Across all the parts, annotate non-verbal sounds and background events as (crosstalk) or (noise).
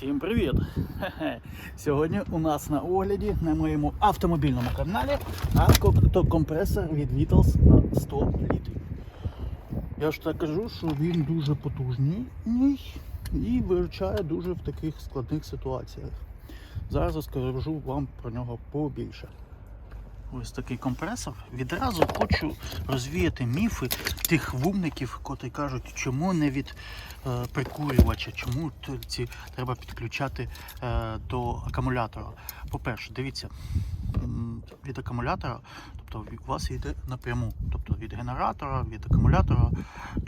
Всім привіт! (laughs) Сьогодні у нас на огляді на моєму автомобільному каналі автокомпресор від Vitals на 100 літрів. Я ж так кажу, що він дуже потужний і виручає дуже в таких складних ситуаціях. Зараз розкажу вам про нього побільше. Ось такий компресор. Відразу хочу розвіяти міфи тих вумників, котрі кажуть, чому не від е, прикурювача, чому ці треба підключати е, до акумулятора. По-перше, дивіться, від акумулятора, тобто у вас йде напряму, тобто від генератора, від акумулятора,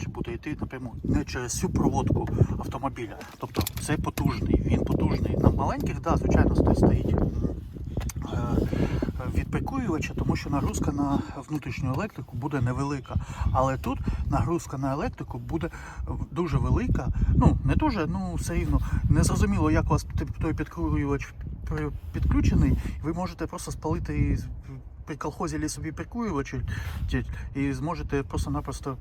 чи буде йти напряму, не через всю проводку автомобіля. Тобто це потужний, він потужний. На маленьких, да, звичайно, сто- стоїть. М, е, від прикурювача, тому що нагрузка на внутрішню електрику буде невелика. Але тут нагрузка на електрику буде дуже велика. Ну, не дуже, ну все рівно. Не зрозуміло, як у вас той підкурювач підключений. Ви можете просто спалити і при колхозі собі прикурювач і- зможете просто-напросто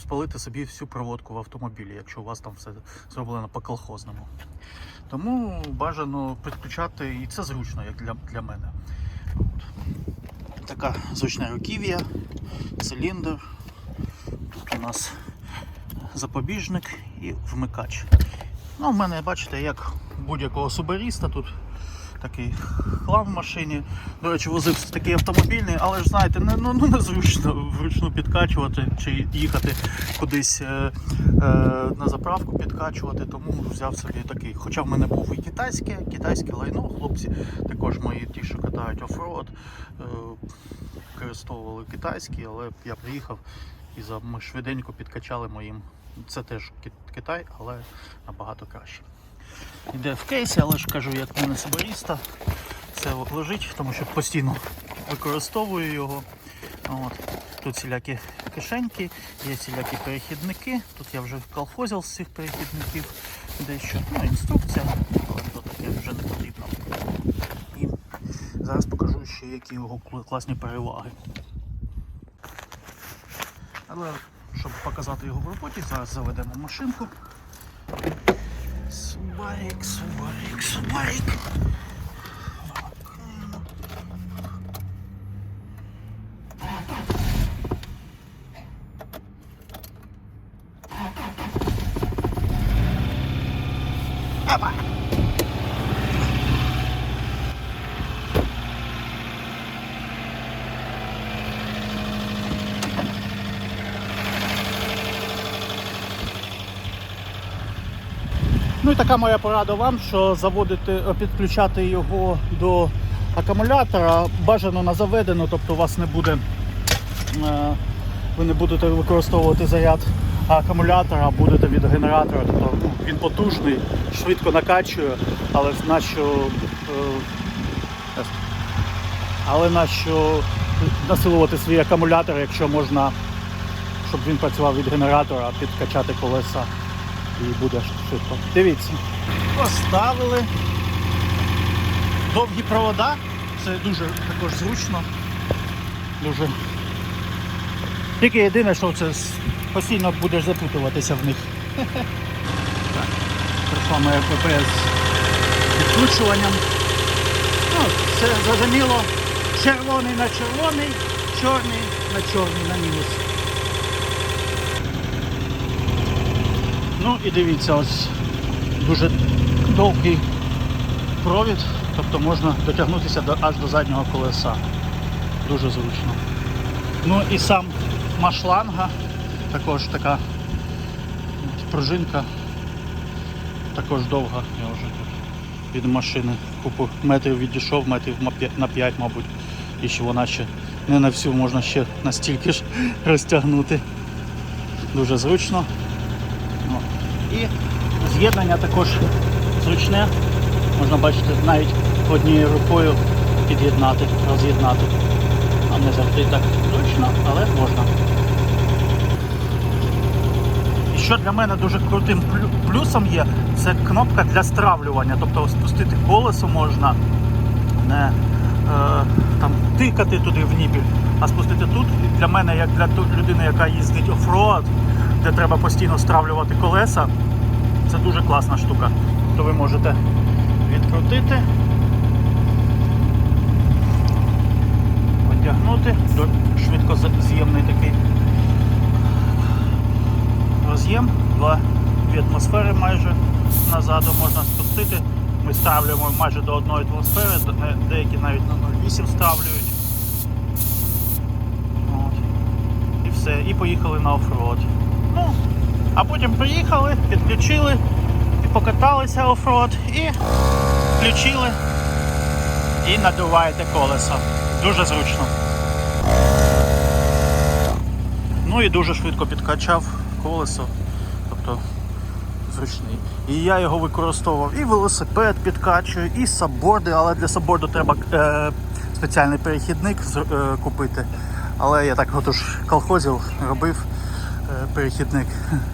спалити собі всю проводку в автомобілі, якщо у вас там все зроблено по колхозному. Тому бажано підключати, і це зручно, як для, для мене. Така зручна руків'я, циліндр. Тут у нас запобіжник і вмикач. Ну, в мене, бачите, як будь-якого субаріста тут такий хлам в машині. До речі, возив такий автомобільний, але ж знаєте, не, ну, ну, незручно вручну підкачувати чи їхати кудись е, е, на заправку підкачувати, тому взяв собі такий. Хоча в мене був і китайське, китайське лайно, хлопці також мої ті, що катають оффроад, е, використовували китайські, але я приїхав і за ми швиденько підкачали моїм. Це теж Китай, але набагато краще. Йде в кейсі, але ж кажу, як мене соборіста, це лежить, тому що постійно використовую його. От. Тут всілякі кишеньки, є всілякі перехідники. Тут я вже колхозив з цих перехідників дещо. Ну, інструкція, але то таке вже не потрібно. І зараз покажу ще, які його класні переваги. Але щоб показати його в роботі, зараз заведемо машинку. Субарик, субарик, субарик. Опа! Ну і така моя порада вам, що заводити, е, підключати його до акумулятора бажано на заведену, тобто у вас не буде, е, ви не будете використовувати заряд акумулятора, а будете від генератора. Тобто ну, він потужний, швидко накачує, але нащо, е, але нащо насилувати свій акумулятор, якщо можна, щоб він працював від генератора, підкачати колеса і буде швидко. Дивіться. Поставили довгі провода. Це дуже також зручно. Дуже. Тільки єдине, що це постійно будеш запутуватися в них. (laughs) Так. Прийшла моя КП з відкручуванням. Ну, все зрозуміло. Червоний на червоний, чорний на чорний на мінус. Ну і дивіться, ось дуже довгий провід, тобто можна дотягнутися до, аж до заднього колеса. Дуже зручно. Ну і сам машланга, також така пружинка, також довга. Я вже тут від машини купу метрів відійшов, метрів на 5, мабуть. І ще вона ще не на всю можна ще настільки ж (laughs) розтягнути. Дуже зручно. І з'єднання також зручне. Можна бачити навіть однією рукою під'єднати, роз'єднати. А не завжди так зручно, але можна. І що для мене дуже крутим плюсом є, це кнопка для стравлювання. Тобто спустити колесо можна, не е, там, тикати туди в нібіль, а спустити тут. Для мене, як для людини, яка їздить оффроад, де треба постійно стравлювати колеса, це дуже класна штука. Тобто ви можете відкрутити, одягнути, до- швидкоз'ємний такий роз'єм, дві атмосфери майже назаду можна спустити. Ми ставлюємо майже до одної атмосфери, деякі навіть на 0,8 ставлюють. От. І все, і поїхали на оффроад. Ну, а потім приїхали, підключили, покаталися оффроад і включили і надуваєте колесо. Дуже зручно. Ну і дуже швидко підкачав колесо. Тобто зручний. І я його використовував і велосипед підкачую, і сабборди, але для сабборду треба е, спеціальний перехідник е, купити. Але я так отож колхозів робив перехідник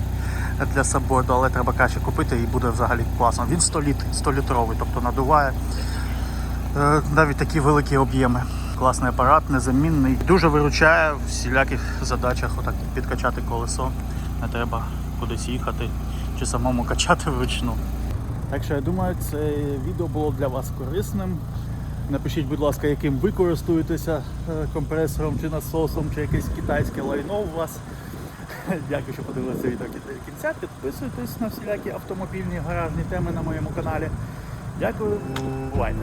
(laughs) для сабборду, але треба краще купити і буде взагалі класно. Він 100 літ, 100 літровий, тобто надуває е, навіть такі великі об'єми. Класний апарат, незамінний. Дуже виручає в всіляких задачах отак підкачати колесо. Не треба кудись їхати чи самому (laughs) качати вручну. Так що я думаю, це відео було для вас корисним. Напишіть, будь ласка, яким ви користуєтеся е, компресором чи насосом, чи якесь китайське лайно у вас. Дякую, що подивилися відео до кінця. Підписуйтесь на всілякі автомобільні гаражні теми на моєму каналі. Дякую, бувайте!